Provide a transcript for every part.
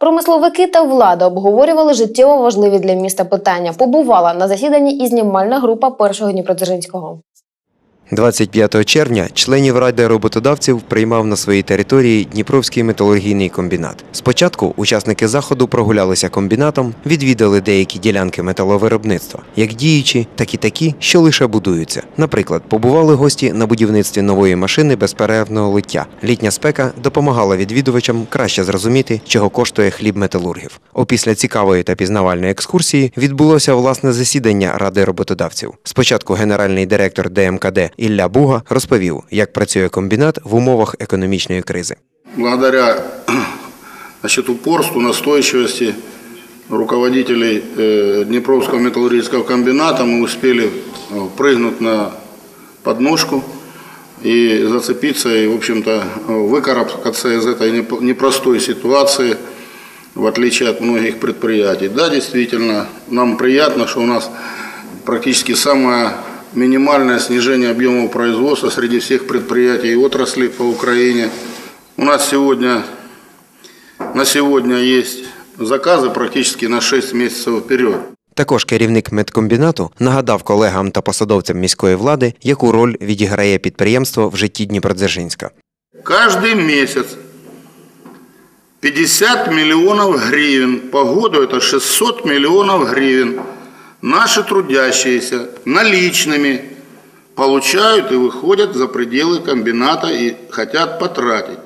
Промисловики та влада обговорювали життєво важливі для міста питання. Побувала на засіданні і знімальна група першого Дніпродзержинського. 25 червня членів ради роботодавців приймав на своїй території Дніпровський металургійний комбінат. Спочатку учасники заходу прогулялися комбінатом, відвідали деякі ділянки металовиробництва, як діючі, так і такі, що лише будуються. Наприклад, побували гості на будівництві нової машини безперервного лиття. Літня спека допомагала відвідувачам краще зрозуміти, чого коштує хліб металургів. Опісля цікавої та пізнавальної екскурсії відбулося власне засідання ради роботодавців. Спочатку генеральний директор ДМКД Ілля Буга розповів, як працює комбінат в умовах економічної кризи. благодаря значит, упорству, настойчивости руководителей э, Днепровского металлургического комбината мы успели э, прыгнуть на подножку и зацепиться, и, в общем-то, э, выкарабкаться из этой неп- непростой ситуации, в отличие от многих предприятий. Да, действительно, нам приятно, что у нас практически самое минимальное снижение объемов производства среди всех предприятий и отраслей по Украине. У нас сегодня, на сегодня есть заказы практически на 6 месяцев вперед. Також керівник медкомбінату нагадав колегам та посадовцям міської влади, яку роль відіграє підприємство в житті Дніпродзержинська. Каждый месяц 50 миллионов гривен. По году это 600 миллионов гривен. Наши трудящиеся наличными получают и выходят за пределы комбината и хотят потратить.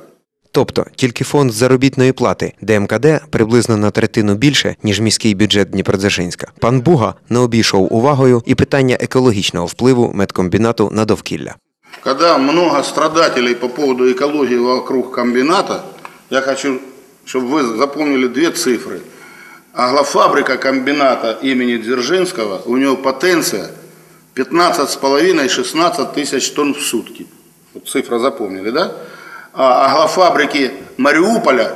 Тобто тільки фонд заробітної плати ДМКД приблизно на третину більше, ніж міський бюджет Дніпродзержинська. Пан Буга не обійшов увагою і питання екологічного впливу медкомбінату на довкілля. Когда много страдателей по поводу экологии вокруг комбината, я хочу, чтобы вы запомнили две цифры. Аглофабрика комбината имени Дзержинского, у него потенция 15,5-16 тысяч тонн в сутки. Вот цифра запомнили, да? А аглофабрики Мариуполя,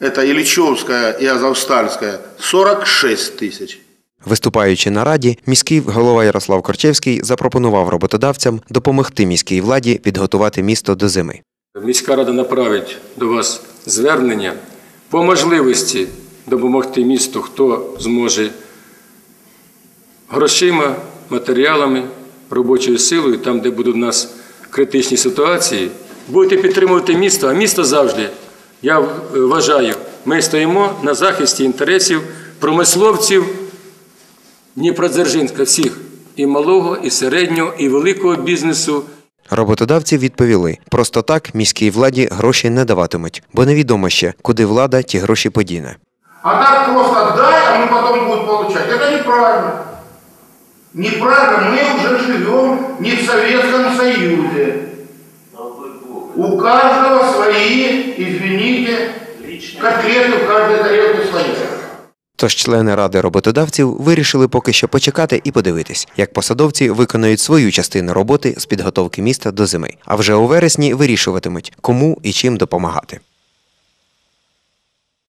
это Ильичевская и Азовстальская, 46 тысяч. Виступаючи на раді, міський голова Ярослав Корчевський запропонував роботодавцям допомогти міській владі підготувати місто до зими. Міська рада направить до вас звернення по можливості допомогти місту, хто зможе грошима, матеріалами, робочою силою, там, де будуть у нас критичні ситуації, будете підтримувати місто, а місто завжди, я е, вважаю, ми стоїмо на захисті інтересів промисловців Дніпродзержинська всіх і малого, і середнього, і великого бізнесу. Роботодавці відповіли: просто так міській владі гроші не даватимуть, бо невідомо ще, куди влада ті гроші подіне. А так просто дай, а мы потом будем получать. Это неправильно. Неправильно, мы уже живем не в Советском Союзе. У каждого свои, извините, котлеты в каждой тарелке свои. Тож члени ради роботодавців вирішили поки що почекати і подивитись, як посадовці виконають свою частину роботи з підготовки міста до зими. А вже у вересні вирішуватимуть, кому і чим допомагати.